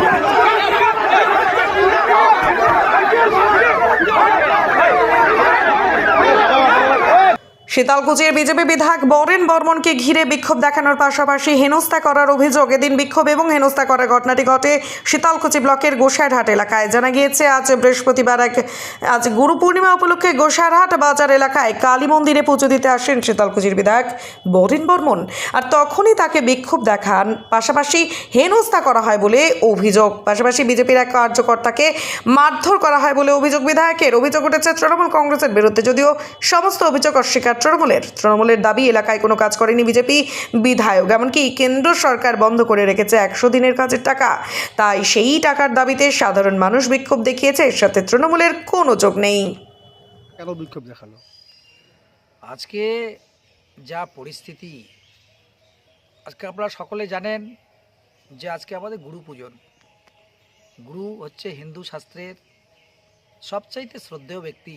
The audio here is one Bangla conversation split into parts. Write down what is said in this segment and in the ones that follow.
Yeah! শীতলকুচির বিজেপি বিধায়ক বরেন বর্মনকে ঘিরে বিক্ষোভ দেখানোর পাশাপাশি হেনস্থা করার অভিযোগ। এদিন বিক্ষোভ এবং হেনস্থা করার ঘটনাটি ঘটে শীতলকুচি ব্লকের গোসাইরহাট এলাকায়। জানা গিয়েছে, আজ বৃহস্পতিবার এক আজ গুরু পূর্ণিমা উপলক্ষে গোসাইরহাট বাজার এলাকায় কালী মন্দিরে পুজো দিতে আসেন শীতলকুচির বিধায়ক বরেন বর্মন। আর তখনই তাকে বিক্ষোভ দেখান। পাশাপাশি হেনস্থা করা হয় বলে অভিযোগ। পাশাপাশি বিজেপির এক কার্যকর্তাকে মারধর করা হয় বলে অভিযোগ বিধায়কের। অভিযোগ উঠেছে, তৃণমূল কংগ্রেসের বিরুদ্ধে। যদিও সমস্ত অভিযোগ অস্বীকার তৃণমূলের। তৃণমূলের দাবি এলাকায় কোনো কাজ করেনি বিজেপি বিধায়ক। এমনকি কেন্দ্র সরকার বন্ধ করে রেখেছে একশো দিনের কাজের টাকা। তাই সেই টাকার দাবিতে সাধারণ মানুষ বিক্ষোভ দেখিয়েছে। এর সাথে তৃণমূলের কোনো যোগ নেই। কেন বিক্ষোভ দেখাল? আজকে যা পরিস্থিতি আজকে আপনারা সকলে জানেন যে আজকে আমাদের গুরু পূজন। গুরু হচ্ছে হিন্দু শাস্ত্রের সবচাইতে শ্রদ্ধেয় ব্যক্তি।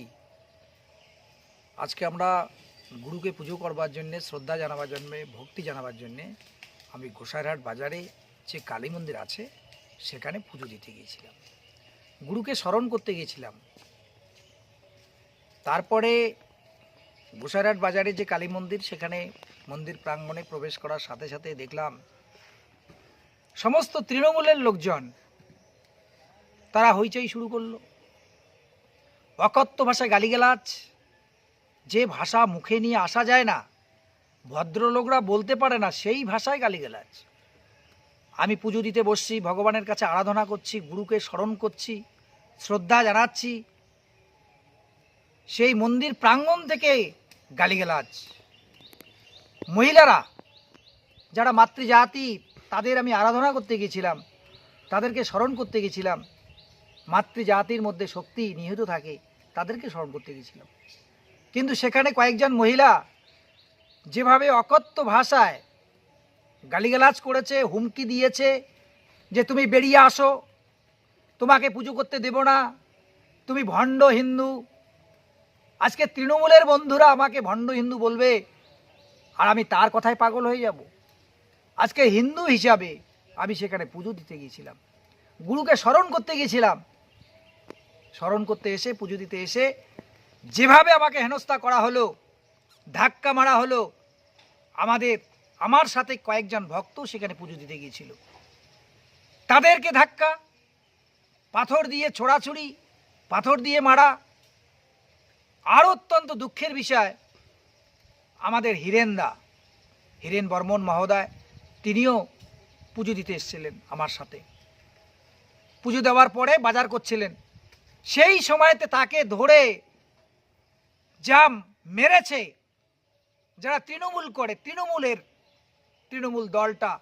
আজকে আমরা গুরুকে পুজো করবার জন্যে, শ্রদ্ধা জানাবার জন্যে, ভক্তি জানাবার জন্যে আমি গোসাইরহাট বাজারে যে কালী মন্দির আছে, সেখানে পুজো দিতে গিয়েছিলাম। গুরুকে স্মরণ করতে গিয়েছিলাম। তারপরে গোসাইরহাট বাজারে যে কালী মন্দির, সেখানে মন্দির প্রাঙ্গণে প্রবেশ করার সাথে সাথে দেখলাম, সমস্ত তৃণমূলের লোকজন তারা হইচই শুরু করল। অকথ্য ভাষায় গালিগালাজ যে ভাষা মুখে নিয়ে আসা যায় না, ভদ্রলোকরা বলতে পারে না সেই ভাষায় গালিগালাজ। আমি পুজো দিতে বসছি, ভগবানের কাছে আরাধনা করছি, গুরুকে স্মরণ করছি, শ্রদ্ধা জানাচ্ছি। সেই মন্দির প্রাঙ্গণ থেকে গালিগালাজ। মহিলারা, যারা মাতৃজাতি, তাদের আমি আরাধনা করতে গেছিলাম, তাদেরকে স্মরণ করতে গেছিলাম। মাতৃজাতির মধ্যে শক্তি নিহিত থাকে, তাদেরকে স্মরণ করতে গেছিলাম। কিন্তু সেখানে কয়েকজন মহিলা যেভাবে অকথ্য ভাষায় গালিগালাজ করেছে, হুমকি দিয়েছে যে তুমি বেরিয়ে আসো, তোমাকে পুজো করতে দেব না, তুমি ভণ্ড হিন্দু। আজকে তৃণমূলের বন্ধুরা আমাকে ভণ্ড হিন্দু বলবে আর আমি তার কথায় পাগল হয়ে যাব। আজকে হিন্দু হিসাবে আমি সেখানে পুজো দিতে গিয়েছিলাম। গুরুকে স্মরণ করতে গিয়েছিলাম। স্মরণ করতে এসে, পুজো দিতে এসে যেভাবে আমাকে হেনস্থা করা হলো, ধাক্কা মারা হলো, আমাদের, আমার সাথে কয়েকজন ভক্ত সেখানে পুজো দিতে গিয়েছিল। তাদেরকে ধাক্কা, পাথর দিয়ে ছোড়াছুড়ি, পাথর দিয়ে মারা, আর অত্যন্ত দুঃখের বিষয়, আমাদের হিরেনদা, হিরেন বর্মন মহোদয়, তিনিও পুজো দিতে এসেছিলেন আমার সাথে। পুজো দেওয়ার পরে বাজার করছিলেন। সেই সময়তে তাকে ধরে জাম মেরেছে, যারা তৃণমূল করে, তৃণমূলের, তৃণমূল দলটা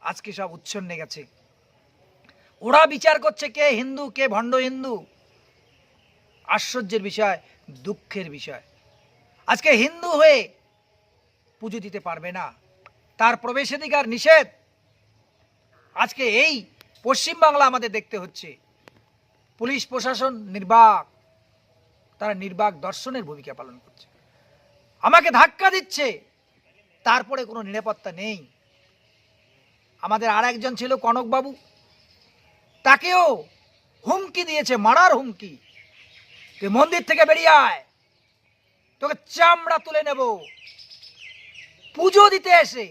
আজকে সব উচ্ছন্নে গেছে। ওরা বিচার করছে কে হিন্দু, কে ভণ্ড হিন্দু। আশ্চর্যের বিষয়, দুঃখের বিষয়। আজকে হিন্দু হয়ে পুজো দিতে পারবে না। তার প্রবেশাধিকার নিষেধ। আজকে এই পশ্চিমবাংলা আমাদের দেখতে হচ্ছে। পুলিশ, প্রশাসন, নির্বাক। তারা নির্বাক দর্শনের ভূমিকা পালন করছে। আমাকে ধাক্কা দিচ্ছে, তারপরে কোনো নিরাপত্তা নেই। আমাদের আর একজন ছিল কনকবাবু, তাকেও হুমকি দিয়েছে, মারার হুমকি। তুই মন্দির থেকে বেরিয়ে আয়, তোকে চামড়া তুলে নেব। পুজো দিতে এসে,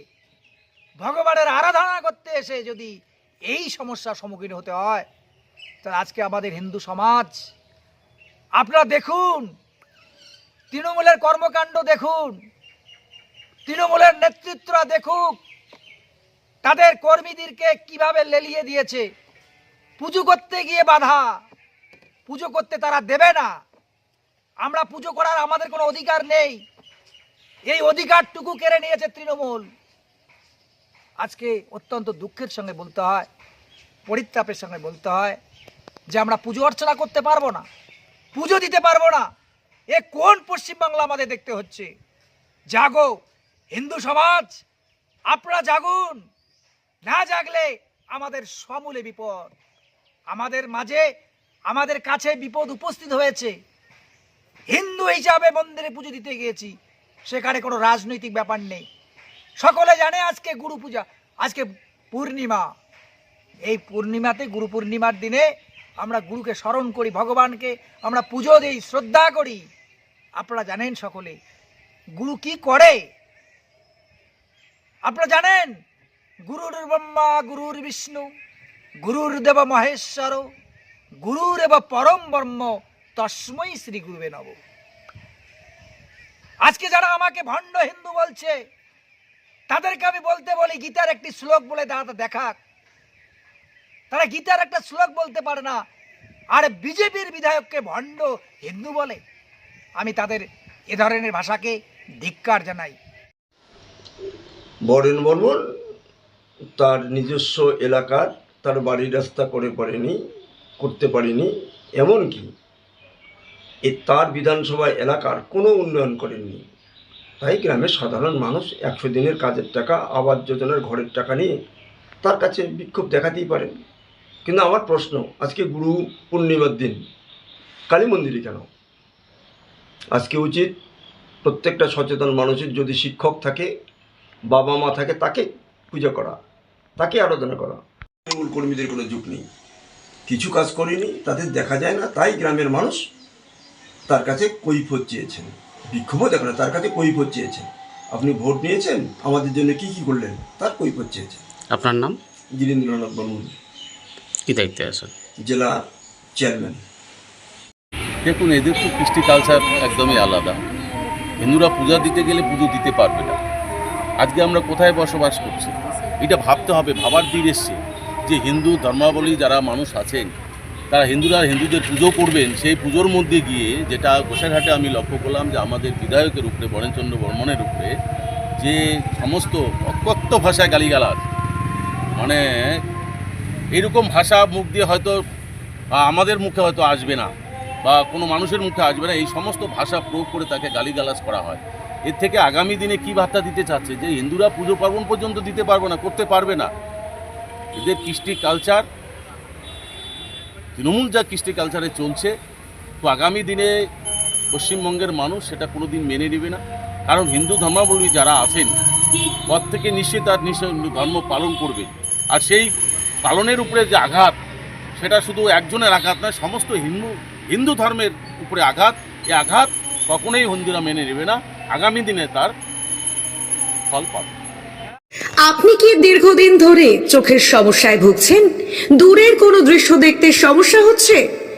ভগবানের আরাধনা করতে এসে যদি এই সমস্যার সম্মুখীন হতে হয়, তাহলে আজকে আমাদের হিন্দু সমাজ আপনারা দেখুন, তৃণমূলের কর্মকাণ্ড দেখুন, তৃণমূলের নেতৃত্বরা দেখুক, তাদের কর্মীদেরকে কীভাবে লেলিয়ে দিয়েছে। পুজো করতে গিয়ে বাধা, পুজো করতে তারা দেবে না। আমরা পুজো করার আমাদের কোনো অধিকার নেই। এই অধিকারটুকু কেড়ে নিয়েছে তৃণমূল। আজকে অত্যন্ত দুঃখের সঙ্গে বলতে হয়, পরিত্রাপের সঙ্গে বলতে হয় যে আমরা পুজো অর্চনা করতে পারব না। পুজো দিতে পারব না। এ কোন পশ্চিমবাংলা আমাদের দেখতে হচ্ছে? জাগো, হিন্দু সমাজ, আপনারা জাগুন। না জাগলে আমাদের সমূলে বিপদ। আমাদের মাঝে, আমাদের কাছে বিপদ উপস্থিত হয়েছে। হিন্দু হিসাবে মন্দিরে পুজো দিতে গিয়েছি, সেখানে কোনো রাজনৈতিক ব্যাপার নেই। সকলে জানে আজকে গুরু পূজা, আজকে পূর্ণিমা। এই পূর্ণিমাতে গুরু পূর্ণিমার দিনে আমরা গুরুকে স্মরণ করি, ভগবানকে আমরা পুজো দিই, শ্রদ্ধা করি। আপনারা জানেন সকলে, গুরু কি করে? আপনারা জানেন গুরুর ব্রহ্মা গুরুর বিষ্ণু গুরুর দেব মহেশ্বর গুরুর এব পরম ব্রহ্ম, তস্মৈ শ্রী গুরুবে নব আজকে যারা আমাকে ভণ্ড হিন্দু বলছে, তাদেরকে আমি বলতে বলি, গীতার একটি শ্লোক বলে দাঁড়াতে দেখাক। তারা গীতার একটা শ্লোক বলতে পারে না। আর বিজেপির বিধায়ককে ভণ্ড হিন্দু বলে। আমি তাদের এ ধরনের ভাষাকে ধিক্কার জানাই। বরেন বর্মন তার নিজস্ব এলাকার তার বাড়ির রাস্তা করে পারেনি করতে পারেনি, এমনকি তার বিধানসভা এলাকার কোনো উন্নয়ন করেননি। তাই গ্রামের সাধারণ মানুষ একশো দিনের কাজের টাকা আবাস যোজনার ঘরের টাকা নিয়ে তার কাছে বিক্ষোভ দেখাতেই পারেন। কিন্তু আমার প্রশ্ন আজকে গুরু পূর্ণিমার দিন কালী মন্দিরে কেন? আজকে উচিত প্রত্যেকটা সচেতন মানুষের যদি শিক্ষক থাকে বাবা মা থাকে তাকে পূজা করা তাকে আরাধনা করা। তৃণমূল কর্মীদের কোনো যুগ নেই। কিছু কাজ করেনি তাদের দেখা যায় না তাই গ্রামের মানুষ তার কাছে কৈফত চেয়েছেন। বিক্ষোভও দেখে না তার কাছে কৈফত চেয়েছেন। আপনি ভোট নিয়েছেন আমাদের জন্য কি কি করলেন তার কৈফত চেয়েছেন। আপনার নাম? গিরীন্দ্রনাথ বর্মন। কি দায়িত্বে আছেন? জেলা চেয়ারম্যান। দেখুন এদের তো কৃষ্টি কালচার একদমই আলাদা। হিন্দুরা পূজা দিতে গেলে পুজো দিতে পারবে না। আজকে আমরা কোথায় বসবাস করছি? এটা ভাবতে হবে ভাবার দিন এসছে যে হিন্দু ধর্মাবলী যারা মানুষ আছেন তারা হিন্দুরা হিন্দুদের পুজো করবেন সেই পুজোর মধ্যে গিয়ে যেটা গোসাইঘাটে আমি লক্ষ্য করলাম যে আমাদের বিধায়কের উপরে বরেনচন্দ্র বর্মনের উপরে যে সমস্ত অকথ্য ভাষায় গালিগালাজ। মানে এরকম ভাষা মুখ দিয়ে হয়তো আমাদের মুখে হয়তো আসবে না, বা কোনো মানুষের মুখে আসবে না। এই সমস্ত ভাষা প্রয়োগ করে তাকে গালিগালাজ করা হয়। এর থেকে আগামী দিনে কি বার্তা দিতে চাচ্ছে? যে হিন্দুরা পুজো পার্বণ পর্যন্ত দিতে পারবে না, করতে পারবে না। এদের কৃষ্টি কালচার তৃণমূল যা কৃষ্টি কালচারে চলছে, তো আগামী দিনে পশ্চিমবঙ্গের মানুষ সেটা কোনো দিন মেনে নেবে না। কারণ হিন্দু ধর্মাবলম্বী যারা আছেন পর থেকে নিশ্চয়ই তার নিশ্চয় ধর্ম পালন করবে। আর সেই পালনের উপরে যে আঘাত, সেটা শুধু একজনের আঘাত নয়, সমস্ত হিন্দু হিন্দু ধর্মের উপরে আঘাত। এ আঘাত কখনোই হিন্দুরা মেনে নেবে না। আগামী দিনে তার ফল পাবে। আপনি কি দীর্ঘদিন ধরে চোখের সমস্যায় ভুগছেন? দূরের কোনো দৃশ্য দেখতে সমস্যা হচ্ছে?